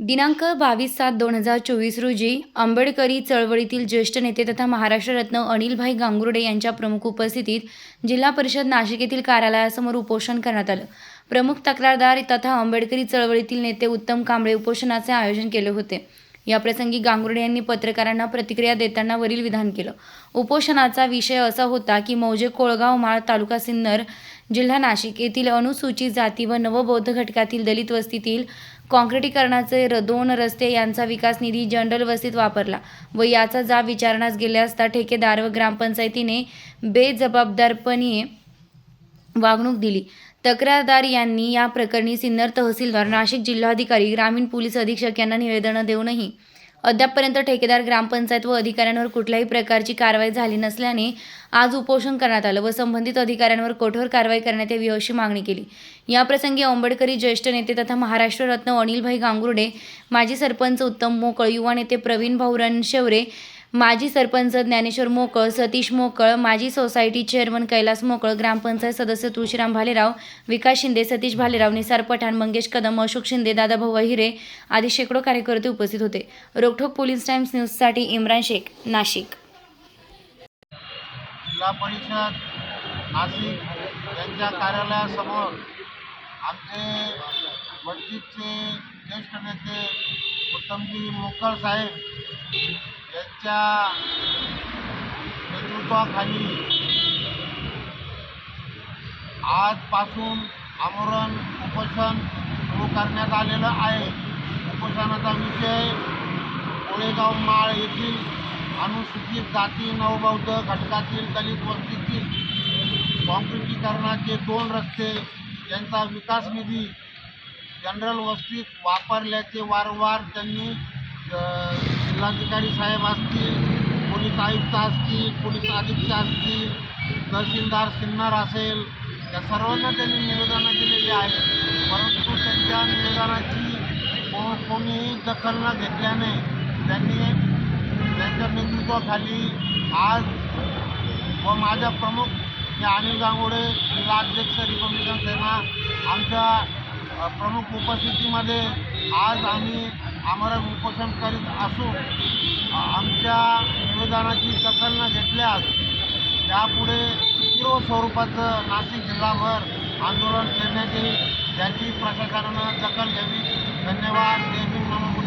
दिनांक बावीस सात दोन हजार चोवीस रोजी आंबेडकरी चळवळीतील ज्येष्ठ नेते तथा महाराष्ट्ररत्न अनिलभाई गांगुर्डे यांच्या प्रमुख उपस्थितीत जिल्हा परिषद नाशिक येथील कार्यालयासमोर उपोषण करण्यात आलं. प्रमुख तक्रारदार तथा आंबेडकरी चळवळीतील नेते उत्तम कांबळे उपोषणाचे आयोजन केले होते. याप्रसंगी गांगुर्डे यांनी पत्रकारांना प्रतिक्रिया देताना वरील विधान केलं. उपोषणाचा विषय असा होता की मौजे कोळगाव माळ तालुका सिन्नर जिल्हा नाशिक येथील अनुसूचित जाती व नवबौद्ध घटकातील दलित वस्तीतील काँक्रिटीकरणाचे र दोन रस्ते यांचा विकास निधी जनरल वस्तीत वापरला व याचा जाब विचारण्यास गेले असता ठेकेदार व ग्रामपंचायतीने बेजबाबदारपणे वागणूक दिली. तक्रारदार यांनी या प्रकरणी सिन्नर तहसीलदार नाशिक जिल्हाधिकारी ग्रामीण पोलीस अधीक्षक यांना निवेदनं देऊनही अद्यापपर्यंत ठेकेदार ग्रामपंचायत व अधिकाऱ्यांवर कुठल्याही प्रकारची कारवाई झाली नसल्याने आज उपोषण करण्यात आलं व संबंधित अधिकाऱ्यांवर कठोर कारवाई करण्यात यावी अशी मागणी केली. याप्रसंगी आंबेडकरी ज्येष्ठ नेते तथा महाराष्ट्र रत्न अनिलभाई गांगुर्डे माजी सरपंच उत्तम मोकळ युवा नेते प्रवीण भाऊ शेवरे माजी सरपंच ज्ञानेश्वर मोकळ सतीश मोकळ माजी सोसायटी चेअरमन कैलास मोकळ ग्रामपंचायत सदस्य तुळशीराम भालेराव विकास शिंदे सतीश भालेराव निसार पठाण मंगेश कदम अशोक शिंदे दादाभाऊ अहिरे आदी शेकडो कार्यकर्ते उपस्थित होते. रोकठोक पोलीस टाइम्स न्यूजसाठी इम्रान शेख नाशिक. जिल्हा परिषद नाशिक यांच्या कार्यालयासमोर आमचे वंचितचे ज्येष्ठ नेते उत्तमजी मोकळ साहेब यांच्या नेतृत्वाखाली आजपासून आमरण उपोषण सुरू करण्यात आलेलं आहे. उपोषणाचा विषय कोळेगाव माळ येथील अनुसूचित जाती नवबौद्ध घटकातील दलित वस्तीतील काँक्रिटीकरणाचे दोन रस्ते यांचा विकास निधी जनरल वस्तीत वापरल्याचे वारंवार त्यांनी जिल्हाधिकारी साहेब असतील पोलीस आयुक्त असतील पोलीस अधीक्षक असतील तहसीलदार सिन्नर असेल या सर्वांना त्यांनी निवेदनं दिलेली आहेत परंतु त्यांच्या निवेदनाची को कोणीही दखल न घेतल्याने त्यांनी त्यांच्या नेतृत्वाखाली आज व माझ्या प्रमुख मी अनिल गांगोडे जिल्हा अध्यक्ष रिपब्लिकन सेना आमच्या प्रमुख उपस्थितीमध्ये आज आम्ही आमरण उपोषण करीत असून आमच्या निवेदनाची दखल न घेतल्यास त्यापुढे तीव्र स्वरूपाचं नाशिक जिल्हाभर आंदोलन छेडण्यात येईल त्याची प्रशासनानं दखल घ्यावी. धन्यवाद. जय भीम नमो